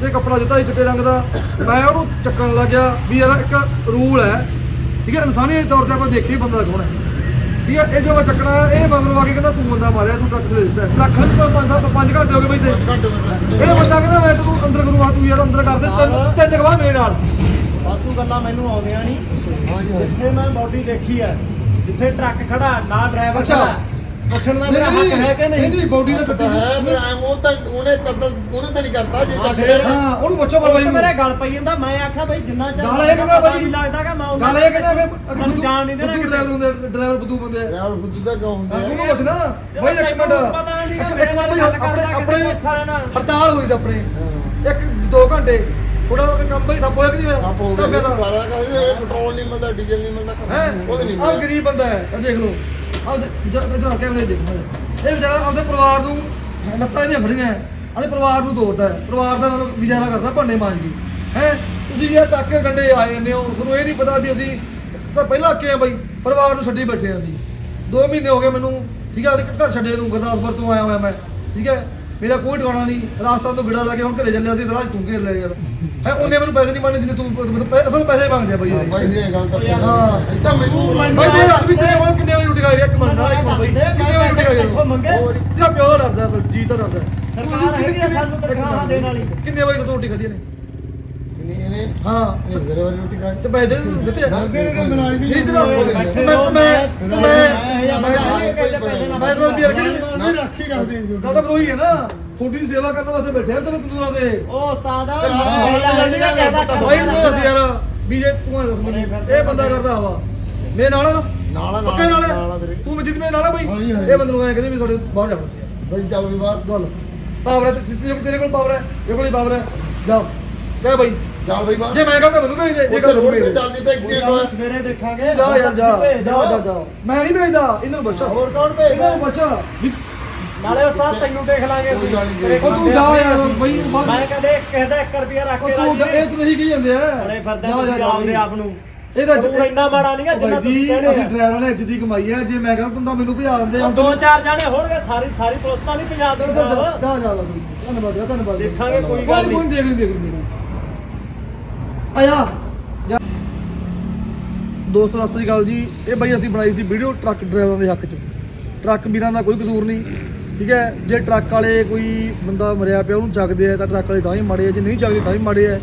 ਤੇ ਕੱਪੜਾ ਦਿੱਤਾ ਸੀ ਚਿੱਟੇ ਰੰਗ ਦਾ। ਮੈਂ ਉਹਨੂੰ ਚੱਕਣ ਲੱਗਿਆ ਵੀ ਯਾਰ ਇੱਕ ਰੂਲ ਹੈ। ਠੀਕ ਹੈ ਇਨਸਾਨੀ ਤੌਰ ਤੇ ਆਪਾਂ ਦੇਖੀ ਬੰਦਾ ਕੌਣ ਹੈ। ਠੀਕ ਹੈ ਇਹ ਜੋ ਮੈਂ ਚੱਕਣਾ ਇਹ ਮਗਰੋਂ ਆ ਕੇ ਕਹਿੰਦਾ ਤੂੰ ਬੰਦਾ ਮਾਰਿਆ ਤੂੰ ਟਰੱਕ ਤੇ ਦਿੱਤਾ ਟਰੱਕ ਖਿੱਚ ਤੋਂ ਪੰਜ ਸੱਤ ਪੰਜ ਘੰਟੇ ਹੋ ਗਏ ਬਈ ਤੇ। ਇਹ ਬੰਦਾ ਕਹਿੰਦਾ ਮੈਂ ਤੈਨੂੰ ਅੰਦਰ ਕਰੂੰਗਾ ਤੂੰ ਯਾਰ ਅੰਦਰ ਕਰ ਦੇ ਤਿੰਨ ਤਿੰਨ ਗਵਾਹ ਮੇਰੇ ਨਾਲ।
ਵਾਧੂ ਗੱਲਾਂ ਮੈਨੂੰ ਆਉਂਦੀਆਂ ਨਹੀਂ। ਜਿੱਥੇ ਮੈਂ ਬੋਡੀ ਦੇਖੀ ਹੈ ਜਿੱਥੇ ਟਰੱਕ ਖੜਾ ਨਾ ਡਰਾਈਵਰ
ਅੱਛਾ।
ਖੜਾ। ਪੁੱਛਣ ਦਾ ਮੇਰਾ ਹੱਕ ਹੈ ਕਿ ਨਹੀਂ
ਨਹੀਂ ਬੋਡੀ ਦਾ
ਤਾਂ
ਕੱਟੀ
ਹੈ ਪਰ ਐਂ ਉਹ ਤਾਂ ਉਹਨੇ ਤਾਂ ਉਹਨੇ ਤਾਂ ਨਹੀਂ ਕਰਤਾ ਜੇ
ਹਾਂ, ਫਿਰ-
ਹਾਂ ਉਹਨੂੰ ਪੁੱਛੋ
ਉਹ
ਬਾਬਾ
ਤਾਂ
ਜੀ
ਮੇਰੇ
ਨੂੰ
ਗੱਲ ਪਈ ਜਾਂਦਾ ਮੈਂ ਆਖਿਆ ਬਈ ਜਿੰਨਾ ਚਿਰ
ਗੱਲ ਇਹ ਕਹਿੰਦਾ
ਪਤਾ
ਬਾਈ-
ਨਹੀਂ ਲੱਗਦਾ ਕਿ ਮੈਂ
ਗੱਲ ਇਹ ਕਹਿੰਦਾ ਕਿ
ਮੈਨੂੰ ਜਾਣ ਨਹੀਂ ਦੇਣਾ
ਡਰਾਈਵਰ ਹੁੰਦੇ ਡਰਾਈਵਰ ਬੁੱਧੂ ਬੰਦੇ। ਆ
ਡਰਾਈਵਰ ਖੁਦ ਦਾ ਕਿਉਂ ਹੁੰਦਾ
ਤੂੰ
ਹੈ?
ਨੂੰ। ਪੁੱਛਣਾ ਬਾਈ ਇੱਕ ਮਿੰਟ।
ਪਤਾ ਨਹੀਂ ਕਿ
ਇੱਕ ਮਿੰਟ
ਗੱਲ ਕਰਦਾ
ਆਪਣੇ
ਨਾਲ।
ਹੜਤਾਲ ਹੋਈ ਸੀ ਆਪਣੇ।
ਹਾਂ।
ਇੱਕ ਦੋ ਘੰਟੇ। ਥੋੜਾ ਉਹ ਕੰਮ ਬਈ ਠੱਪ ਹੋਇਆ ਕਿ ਨਹੀਂ
ਹੋ
ਹੋਇਆ
ਗਿਆ
ਢਾਬੇ ਦਾ।
ਸਾਰਾ ਕਹਿੰਦੇ ਪੈਟਰੋਲ ਨਹੀਂ ਮਿਲਦਾ ਡੀਜ਼ਲ ਨਹੀਂ ਮਿਲਦਾ
ਹੈ?
ਉਹ ਨਹੀਂ
ਆ ਗਰੀਬ ਬੰਦਾ ਹੈ ਆ ਦੇਖ ਲਓ। ਆ ਆ ਕੈਮਰੇ ਦੇਖ ਇਹ ਵਿਚਾਰਾ ਆਪਣੇ ਪਰਿਵਾਰ ਨੂੰ ਲੱਤਾਂ ਇਹਦੀਆਂ ਫੜੀਆਂ ਹੈ ਆਪਣੇ ਪਰਿਵਾਰ ਨੂੰ ਤੋੜਦਾ ਹੈ। ਪਰਿਵਾਰ ਦਾ ਮਤਲਬ ਗੁਜ਼ਾਰਾ ਕਰਦਾ ਭਾਂਡੇ ਮਾਂਜ ਕੇ। ਹੈ? ਤੁਸੀਂ ਇਹ ਟਾਕੇ ਡੰਡੇ ਆਏ ਜਾਂਦੇ ਹੋ ਤੁਹਾਨੂੰ ਇਹ ਨਹੀਂ ਪਤਾ ਵੀ ਅਸੀਂ ਤਾਂ ਪਹਿਲਾਂ ਅੱਕੇ ਆ ਬਈ ਪਰਿਵਾਰ ਨੂੰ ਛੱਡੀ ਬੈਠੇ ਆ ਅਸੀਂ। 2 ਮਹੀਨੇ ਹੋ ਗਏ ਮੈਨੂੰ ਠੀਕ ਹੈ ਉਹਦੇ ਘਰ ਛੱਡੇ ਨੂੰ ਗੁਰਦਾਸਪੁਰ ਤੋਂ ਆਇਆ ਹੋਇਆ ਮੈਂ ਠੀਕ ਹੈ? ਮੇਰਾ ਕੋਈ ਟਿਕਾਣਾ ਨਹੀਂ ਰਾਜਸਥਾਨ ਤੋਂ ਬਿੜਾ ਲਾ ਕੇ ਹੁਣ ਘਰੇ ਚੱਲਿਆ ਸੀ ਰਾਜ ਤੂੰ ਘੇਰ ਲਿਆ ਯਾਰ। ਹੈ ਉਹਨੇ ਮੈਨੂੰ ਪੈਸੇ ਨਹੀਂ ਮੰਗਣੇ ਜਿੰਨੇ ਤੂੰ ਮਤਲਬ ਅਸਲ ਪੈਸੇ ਮੰਗਦੇ ਆ ਬਈ ਇਹ।
ਬਾਈ ਦੀ ਇਹ ਗੱਲ ਤਾਂ
ਹਾਂ।
ਇਹ ਤਾਂ ਮੈਨੂੰ
ਬਾਈ ਤੂੰ ਦੱਸ ਵੀ ਤੇਰੇ ਕੋਲ ਕਿੰਨੇ ਵਜੇ ਰੋਟੀ ਖਾਈ ਇੱਕ ਨਾ ਇੱਕ ਬਾਈ
ਮੈਂ
ਕਿੰਨੇ ਵਜੇ ਰੋਟੀ
ਪੈਸੇ
ਖਾਈ
ਦੇਖੋ ਮੰਗੇ
ਹੋਰ
ਤੇਰਾ ਪਿਓ ਦਾ ਡਰਦਾ ਅਸਲ ਜੀ ਤਾਂ ਡਰਦਾ
ਸਰਕਾਰ ਹੈਗੀ ਆ ਸਾਨੂੰ ਤਨਖਾਹਾਂ ਦੇਣ ਵਾਲੀ।
ਕਿੰਨੇ ਵਜੇ ਤੋਂ ਰੋਟੀ ਖਾਧੀ ਨੇ
ਨਹੀਂ ਇਹਨੇ
ਹਾਂ
ਜ਼ਰੇ ਵਾਲੀ ਰੋਟੀ ਖਾਣੀ
ਤੇ ਪੈਸੇ ਦਿੱਤੇ ਆ?
ਨੇ ਮਲਾਈ ਵੀ
ਬੈਠੇ
ਮੈਂ
ਰਹੋ,
ਮੈਂ
ਮੈਂ-
ਮੈਂ
ਮੈਂ-
ਮੈਂ ਮੈਂ ਤਾਂ
ਰੱਖਦੀ ਸੀ
ਗੱਲ ਤਾਂ ਰੋਈ ਹੈ ਨਾ ਤੁਹਾਡੀ ਦੀ ਸੇਵਾ ਕਰਨ ਵਾਸਤੇ ਬੈਠੇ ਆ ਤੇਰੇ ਤੰਦੂਰਾਂ ਤੇ।
ਉਹ ਉਸਤਾਦ
ਤੇ ਰਾਤ ਨੂੰ
ਦੱਸ ਯਾਰ ਵੀ ਜੇ ਤੂੰ ਇਹ ਦੱਸ ਮੈਨੂੰ ਇਹ ਬੰਦਾ ਕਰਦਾ ਹਵਾ। ਮੇਰੇ ਨਾਲ ਆ ਨਾ?
ਨਾਲਾ
ਪੱਕੇ ਨਾਲ ਤੂੰ ਮਜੀਦ ਮੇਰੇ ਨਾਲ ਆ ਬਾਈ। ਇਹ ਬੰਦੇ ਨੂੰ ਐ ਕਹਿੰਦੇ ਵੀ ਤੁਹਾਡੇ ਬਾਹਰ ਜਾਣਾ ਸੀ
ਬਈ ਚੱਲ ਵੀ ਬਾਹਰ।
ਗੱਲ ਪਾਵਰ ਹੈ ਤੇ ਤੇਰੇ ਤੇਰੇ ਕੋਲ ਪਾਵਰ ਹੈ ਇਹ ਕੋਲ ਹੀ ਪਾਵਰ ਹੈ ਜਾ। ਕਹਿ ਬਾਈ।
ਚੱਲ ਬਈ ਬਾਹਰ।
ਜੇ ਮੈਂ ਕਹਦਾ ਮੈਨੂੰ ਭੇਜ ਦੇ ਜੇ
ਉੱਥੇ
ਕਹਦਾ
ਰੋਡ ਤੇ
ਦੇ।
ਚੱਲ ਜਿੱਥੇ
ਕੋਈ
ਐਕਸੀਡੈਂਟ
ਗੱਲ
ਹੋਇਆ
ਨੀ, ਸਵੇਰੇ ਦੇਖਾਂਗੇ।
ਜਾ ਯਾਰ ਜਾ। ਜਾ। ਜਾ ਜਾ। ਮੈਂ ਨਹੀਂ ਭੇਜਦਾ। ਇਹਨਾਂ ਨੂੰ ਬੱਚਾ
ਹੋਰ ਕੌਣ
ਇਹਨਾਂ
ਭੇਜਦਾ
ਨੂੰ ਬੱਚਾ ਵੀ
ਨਾਲੇ ਉਸਤਾਦ ਤੈਨੂੰ ਦੇਖ ਲਾਂਗੇ ਅਸੀਂ। ਤੇਰੇ
ਉਹ ਤੂੰ ਜਾ
ਆਪਣੇ
ਯਾਰ,
ਅਸੀਂ।
ਬਈ
ਮੈਂ ਕਹਦੇ ਕਿਸੇ ਦਾ 1 ਰੁਪਿਆ ਰੱਖ
ਉਹ
ਕੇ
ਤੂੰ ਜਾ- ਇਹ ਤੂੰ ਨਹੀਂ ਕੀ ਜਾਂਦੇ ਆ।
ਬੜੇ ਫਿਰਦੇ ਤੁਸੀਂ ਆਪਦੇ। ਆਪ ਨੂੰ।
ਇਹਦਾ
ਉਹ ਇੰਨਾ ਮਾੜਾ ਨੀ ਗਾ ਜਿੰਨਾ ਤੁਸੀਂ ਕਹਿੰਦੇ।
ਅਸੀਂ ਡਰਾਈਵਰ ਨੇ ਇੱਜ਼ਤ ਦੀ ਕਮਾਈ ਹੈ ਜੇ ਮੈਂ ਕਹਿੰਦਾ ਤੂੰ ਤਾਂ ਮੈਨੂੰ ਭਜਾ ਦਿੰਦੇ
ਉਹ ਦੋ ਚਾਰ ਜਾਣੇ ਹੋਣਗੇ ਸਾਰੀ ਸਾਰੀ ਪੁਲਿਸ ਤਾਂ ਨਹੀਂ ਪੰਜਾਬ ਦੀ
ਜਾ ਜਾ। ਜਾ। ਧੰਨਵਾਦ ਧੰਨਵਾਦ
ਦੇਖਾਂਗੇ, ਕੋਈ ਗੱਲ
ਨੀ, ਕੋਈ ਦੇਖ ਲਈ ਦੇਖ ਲਈ। ਆਇਆ। ਜਾ। ਦੋਸਤੋ ਸਤਿ ਸ੍ਰੀ ਅਕਾਲ ਜੀ। ਇਹ ਬਾਈ ਅਸੀਂ ਬਣਾਈ ਸੀ ਵੀਡੀਓ ਟਰੱਕ ਡਰਾਈਵਰਾਂ ਦੇ ਹੱਕ 'ਚ। ਟਰੱਕ ਵੀਰਾਂ ਦਾ ਕੋਈ ਕਸੂਰ ਨਹੀਂ। ਠੀਕ ਹੈ, ਜੇ ਟਰੱਕ ਵਾਲੇ ਕੋਈ ਬੰਦਾ ਮਰਿਆ ਪਿਆ, ਉਹਨੂੰ ਚੱਕਦੇ ਆ, ਤਾਂ ਟਰੱਕ ਵਾਲੇ ਤਾਂ ਹੀ ਮਾੜੇ ਆ, ਜੇ ਨਹੀਂ ਚੱਕਦੇ ਤਾਂ ਹੀ ਮਾੜੇ ਆ।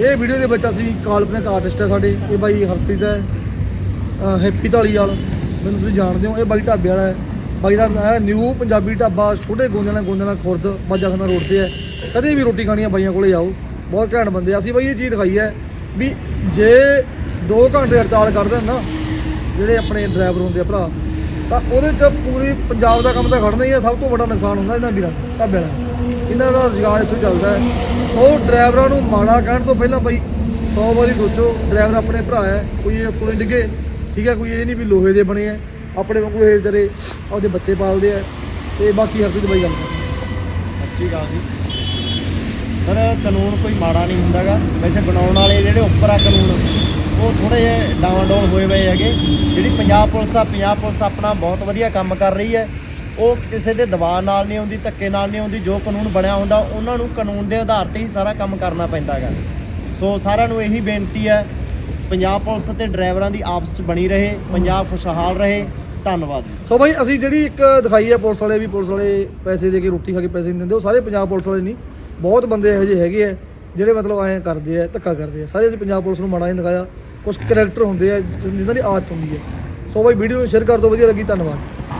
ਇਹ ਵੀਡੀਓ ਦੇ ਵਿੱਚ ਅਸੀਂ ਕਾਲਪਨਿਕ ਆਰਟਿਸਟ ਹੈ ਸਾਡੇ, ਇਹ ਬਾਈ ਹਰਪ੍ਰੀਤ ਹੈ, ਅਹ ਹੈਪੀ ਢਾਲੀਵਾਲ ਮੈਨੂੰ ਤੁਸੀਂ ਜਾਣਦੇ ਹੋ, ਇਹ ਬਾਈ ਢਾਬੇ ਵਾਲਾ ਹੈ। ਬਾਈ ਦਾ ਹੈ ਨਿਊ ਪੰਜਾਬੀ ਢਾਬਾ, ਛੋਟੇ ਗੋਂਦਿਆਂ ਨਾਲ ਗੋਂਦਿਆਂ ਨਾਲ ਖੁਰਦ ਬਾਜਾਖਾਨਾ ਰੋਡ ਤੇ ਹੈ। ਕਦੇ ਵੀ ਰੋਟੀ ਖਾਣੀ ਆ, ਬਾਈਆਂ ਕੋਲੇ ਆਓ, ਬਹੁਤ ਘੈਂਟ ਬੰਦੇ ਆ। ਅਸੀਂ ਬਾਈ ਇਹ ਚੀਜ਼ ਦਿਖਾਈ ਹੈ ਵੀ ਜੇ 2 ਘੰਟੇ ਹੜਤਾਲ ਕਰਦੇ ਨਾ, ਜਿਹੜੇ ਆਪਣੇ ਡਰਾਈਵਰ ਹੁੰਦੇ ਆ ਭਰਾ ਤਾਂ ਉਹਦੇ ਚ ਪੂਰੀ ਪੰਜਾਬ ਦਾ ਕੰਮ ਤਾਂ ਖੜਨਾ ਹੀ ਹੈ ਸਭ ਤੋਂ ਵੱਡਾ ਨੁਕਸਾਨ ਹੁੰਦਾ ਇਹਨਾਂ ਵੀਰਾਂ ਦਾ, ਢਾਬੇ ਵਾਲਾ ਇਹਨਾਂ ਦਾ ਰੁਜ਼ਗਾਰ ਇੱਥੋਂ ਚੱਲਦਾ ਹੈ। ਸੋ ਡਰਾਈਵਰਾਂ ਨੂੰ ਮਾੜਾ ਕਹਿਣ ਤੋਂ ਪਹਿਲਾਂ ਬਾਈ 100 ਵਾਰੀ ਸੋਚੋ ਡਰਾਈਵਰ ਆਪਣੇ ਭਰਾ ਹੈ ਕੋਈ ਇਹ ਉੱਤੋਂ ਡਿੱਗੇ। ਠੀਕ ਹੈ ਕੋਈ ਇਹ ਨਹੀਂ ਵੀ ਲੋਹੇ ਦੇ ਬਣੇ ਆ ਆਪਣੇ ਵਾਂਗੂ ਇਹ ਵਿਚਾਰੇ ਆਪਦੇ ਬੱਚੇ ਪਾਲਦੇ ਆ ਤੇ ਬਾਕੀ ਹਰਪ੍ਰੀਤ ਬਾਈ ਗੱਲ ਕਰ।
ਸਤਿ ਸ਼੍ਰੀ ਅਕਾਲ ਜੀ। ਸਰ ਕਾਨੂੰਨ ਕੋਈ ਮਾੜਾ ਨਹੀਂ ਹੁੰਦਾਗਾ। ਵੈਸੇ ਬਣਾਉਣ ਵਾਲੇ ਜਿਹੜੇ ਉੱਪਰ ਆ ਕਾਨੂੰਨ, ਉਹ ਥੋੜੇ ਜਿਹੇ ਡਾਵਾਂਡੋਲ ਹੋਏ ਹੋਏ ਹੈਗੇ। ਜਿਹੜੀ ਪੰਜਾਬ ਪੁਲਿਸ ਆ, ਪੰਜਾਬ ਪੁਲਿਸ ਆਪਣਾ ਬਹੁਤ ਵਧੀਆ ਕੰਮ ਕਰ ਰਹੀ ਹੈ। ਉਹ ਕਿਸੇ ਦੇ ਦਬਾਅ ਨਾਲ ਨਹੀਂ ਆਉਂਦੀ, ਧੱਕੇ ਨਾਲ ਨਹੀਂ ਆਉਂਦੀ। ਜੋ ਕਾਨੂੰਨ ਬਣਿਆ ਹੁੰਦਾ, ਉਹਨਾਂ ਨੂੰ ਕਾਨੂੰਨ ਦੇ ਆਧਾਰ ਤੇ ਹੀ ਸਾਰਾ ਕੰਮ ਕਰਨਾ ਪੈਂਦਾ ਹੈਗਾ। ਸੋ ਸਾਰਿਆਂ ਨੂੰ ਇਹੀ ਬੇਨਤੀ ਹੈ, ਪੰਜਾਬ ਪੁਲਿਸ ਤੇ ਡਰਾਈਵਰਾਂ ਦੀ ਆਪਸ 'ਚ ਬਣੀ ਰਹੇ, ਪੰਜਾਬ ਖੁਸ਼ਹਾਲ ਰਹੇ। ਧੰਨਵਾਦ
ਸੋ ਬਾਈ, ਅਸੀਂ ਜਿਹੜੀ ਇੱਕ ਦਿਖਾਈ ਹੈ ਪੁਲਿਸ ਵਾਲੇ, ਵੀ ਪੁਲਿਸ ਵਾਲੇ ਪੈਸੇ ਦੇ ਕੇ ਰੋਟੀ ਖਾ ਕੇ ਪੈਸੇ ਨਹੀਂ ਦਿੰਦੇ, ਉਹ ਸਾਰੇ ਪੰਜਾਬ ਪੁਲਿਸ ਵਾਲੇ ਨਹੀਂ। ਬਹੁਤ ਬੰਦੇ ਇਹੋ ਜਿਹੇ ਹੈਗੇ ਆ ਜਿਹੜੇ ਮਤਲਬ ਐਂ ਕਰਦੇ ਆ ਧੱਕਾ ਕਰਦੇ ਆ। ਸਾਰੇ ਅਸੀਂ ਪੰਜਾਬ ਪੁਲਿਸ ਨੂੰ ਮਾੜਾ ਨਹੀਂ ਦਿਖਾਇਆ। ਕੁਝ ਕਰੈਕਟਰ ਹੁੰਦੇ ਆ ਜਿ- ਜਿਨ੍ਹਾਂ ਦੀ ਆਦਤ ਹੁੰਦੀ ਹੈ ਸੋ ਬਾਈ ਵੀਡੀਓ ਨੂੰ ਸ਼ੇਅਰ ਕਰ ਦਿਓ ਵਧੀਆ ਲੱਗੀ ਧੰਨਵਾਦ।